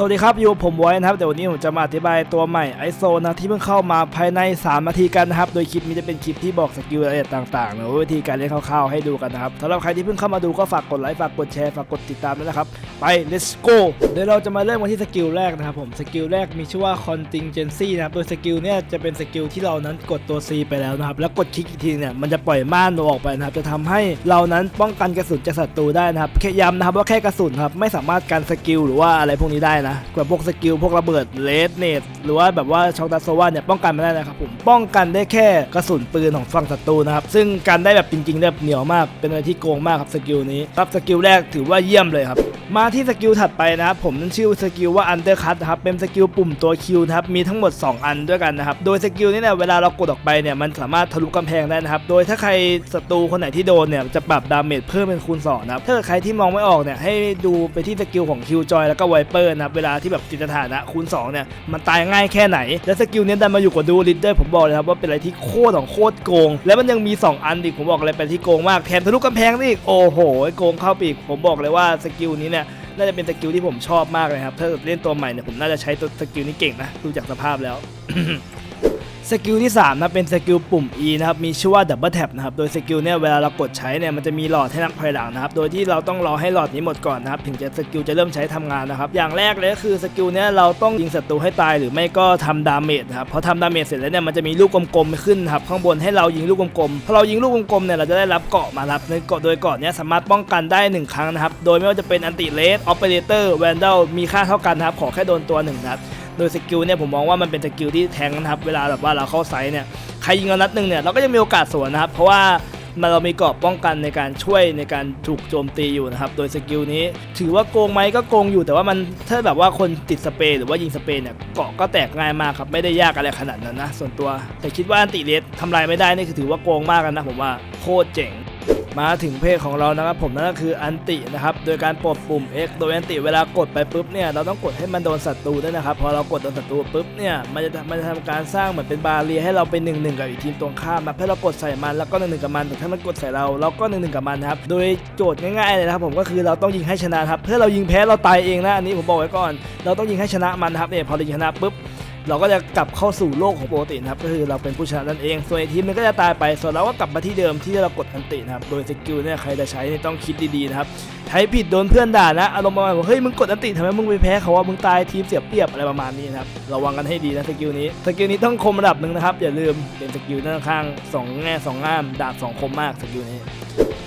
สวัสดีครับ อยู่ผมไว้นะครับ เดี๋ยววันนี้ผมจะมาอธิบายตัวใหม่ไอโซนะที่เพิ่งเข้ามาภายใน 3 นาทีกันนะครับ โดยคลิปนี้จะเป็นคลิปที่บอกสกิลรายละเอียดต่างๆหรือวิธีการเล่นคร่าวๆให้ดูกันนะครับสำหรับใครที่เพิ่งเข้ามาดูก็ฝากกดไลค์ฝากกดแชร์ฝากกดติดตามด้วยนะครับ ไป let's go เดี๋ยวเราจะมาเริ่มกันที่สกิลแรกนะครับผมสกิลแรกมีชื่อว่า contingency นะครับโดยสกิลเนี่ยจะเป็นสกิลที่เรานั้นกดตัว C ไปแล้วนะครับแล้วกดคลิกอีกทีเนี่ยมันจะปล่อยม่านออกไปนะครับจะทำให้เรานั้นป้องกันกระสุนจากศัตรูได้นะครับแค่ย้ำนะครับว่าแค่กระสุนครับไม่สามารถกันสกิลหรือว่าอะไรพวกนี้ได้นะกับพวกสกิลพวกระเบิดเลสเนตหรือว่าแบบว่าช็อกดาโซวาเนี่ยป้องกันไม่ได้นะครับผมป้องกันได้แค่กระสุนปืนของฝั่งศัตรูนะครับซึ่งการได้แบบจริงๆแบบเหนียวมากเป็นอะไรที่โกงมากครับสกิลนี้ครับสกิลแรกถือว่าเยี่ยมเลยครับ มาที่สกิลถัดไปนะครับผมนั้นชื่อสกิลว่า Undercut นะครับเป็นสกิลปุ่มตัว Q นะครับมีทั้งหมด 2 อันด้วยกันนะครับโดยสกิลนี้เนี่ยเวลาเรากดออกไปเนี่ยมันสามารถทะลุกำแพงได้นะครับโดยถ้าใครศัตรูคนไหนที่โดนเนี่ยจะปรับดาเมจเพิ่มเป็นคูณ2นะครับถ้าเกิดใครที่มองไม่ออกเนี่ยให้ดูไปที่สกิลของ Q Joy แล้วก็ Viper นะครับเวลาที่แบบจิตฐานะคูณ2เนี่ยมันตายง่ายแค่ไหน และสกิลนี้ดันมาอยู่กับดูลิดเดอร์ผมบอกเลยครับว่าเป็นอะไรที่โคตรของโคตรโกง และมันยังมี 2 อันอีกผมบอกเลยเป็นที่โกงมากแถมทะลุกำแพงนี่อีกโอ้โหโกงเข้าปีกผมบอกเลยว่าสกิลนี้เนี่ย น่าจะเป็นสกิลที่ผมชอบมากเลยครับ ถ้าเกิดเล่นตัวใหม่เนี่ยผมน่าจะใช้ตัวสกิลนี้เก่งนะ ดูจากสภาพแล้ว สกิลที่3นะเป็นสกิลปุ่ม E นะครับมีชื่อว่า Double Tap นะครับโดยสกิลเนี่ยเวลาเรากดใช้เนี่ยมันจะมีหลอดให้นับถอยหลังนะครับโดยที่เราต้องรอให้หลอดนี้หมดก่อนนะครับถึงจะสกิลจะเริ่มใช้ทำงานนะครับอย่างแรกเลยก็คือสกิลเนี่ยเราต้องยิงศัตรูให้ตายหรือไม่ก็ทำดาเมจนะครับพอทำดาเมจเสร็จแล้วเนี่ยมันจะมีลูกกลมๆขึ้นครับข้างบนให้เรายิงลูกกลมๆพอเรายิงลูกกลมๆเนี่ยเราจะได้รับเกาะมารับในเกาะโดยเกาะเนี้ยสามารถป้องกันได้หนึ่งครั้งนะครับโดยไม่ว่าจะเป็นอันติเลสออปเปอเรเตอร์แวนดลมีค่าเท่ากันนะครับขอแค่โดนตัวหนึ่งนัด โดยสกิลเนี่ยผมมองว่ามันเป็นสกิลที่แทงนะครับเวลาแบบว่าเราเข้าไซส์เนี่ยใครยิงเรานัดหนึ่งเนี่ยเราก็จะมีโอกาสสวนนะครับเพราะว่ามันเรามีเกราะป้องกันในการช่วยในการถูกโจมตีอยู่นะครับ โดยสกิลนี้ ถือว่าโกงไหมก็โกงอยู่ แต่ว่ามันถ้าแบบว่าคนติดสเปรย์หรือว่ายิงสเปรย์เนี่ยเกราะก็แตกง่ายมากครับไม่ได้ยากอะไรขนาดนั้นนะส่วนตัว แต่คิดว่าอันติเลสทำลายไม่ได้นี่คือถือว่าโกงมากกันนะผมว่าโคตรเจ๋ง มาถึงเพศของเรานะครับผมนั่นก็คืออันตินะครับโดยการปลดปุ่ม X โดยอันติเวลากดไปปุ๊บเนี่ยเราต้องกดให้มันโดนศัตรูด้วยนะครับพอเรากดโดนศัตรูปุ๊บเนี่ยมันจะมันจะทำการสร้างเหมือนเป็นบาเรียให้เราเป็นหนึ่งหนึ่งกับอีกทีมตรงข้ามนะให้เรากดใส่มันแล้วก็หนึ่งหนึ่งกับมันแต่ถ้ามันกดใส่เราเราก็หนึ่งหนึ่งกับมันครับโดยโจทย์ง่ายๆเลยนะครับผมก็คือเราต้องยิงให้ชนะครับถ้าเรายิงแพ้เราตายเองนะอันนี้ผมบอกไว้ก่อน เราต้องยิงให้ชนะมันครับเนี่ยพอเรายิงชนะปุ๊บ เราก็จะกลับเข้าสู่โลกของปกตินะครับก็คือเราเป็นผู้ชนะนั่นเอง ส่วนไอทีมมันก็จะตายไป ส่วนเราก็กลับมาที่เดิมที่เรากดอันตินะครับโดยสกิลเนี่ยใครจะใช้เนี่ยต้องคิดดีๆนะครับใช้ผิดโดนเพื่อนด่านะอารมณ์ประมาณว่าเฮ้ยมึงกดอันติทำไมมึงไปแพ้เขาว่ามึงตายทีมเสียเปรียบอะไรประมาณนี้นะครับระวังกันให้ดีนะสกิลนี้สกิลนี้ต้องคมระดับหนึ่งนะครับอย่าลืมเป็นสกิลด้านข้างสองแง่สองง่ามดาบสองคมมากสกิลนี้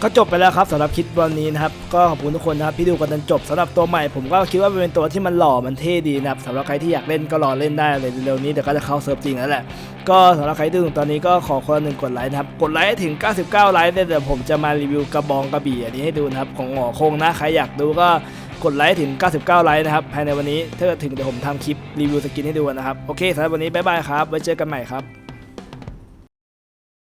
ก็จบไปแล้วครับสำหรับคลิปวันนี้นะครับก็ขอบคุณทุกคนนะครับที่ดูกันจนจบสำหรับตัวใหม่ผมก็คิดว่าเป็นตัวที่มันหล่อมันเท่ดีนะครับสำหรับใครที่อยากเล่นก็รอเล่นได้เลยเร็วๆนี้เดี๋ยวก็จะเข้าเซิร์ฟจริงแล้วแหละ ก็สำหรับใครที่ดูถึงตอนนี้ก็ขอคนหนึ่งกดไลค์นะครับ กดไลค์ถึง 99 ไลค์เนี่ยเดี๋ยวผมจะมารีวิวกระบองกระบี่อันนี้ให้ดูนะครับของหงอคงนะ ใครอยากดูก็กดไลค์ถึง 99 ไลค์นะครับภายในวันนี้ถ้าถึงเดี๋ยวผมทำคลิปรีวิวสกินให้ดูนะครับ โอเคสำหรับวันนี้บ๊ายบายครับ ไว้เจอกันใหม่ครับ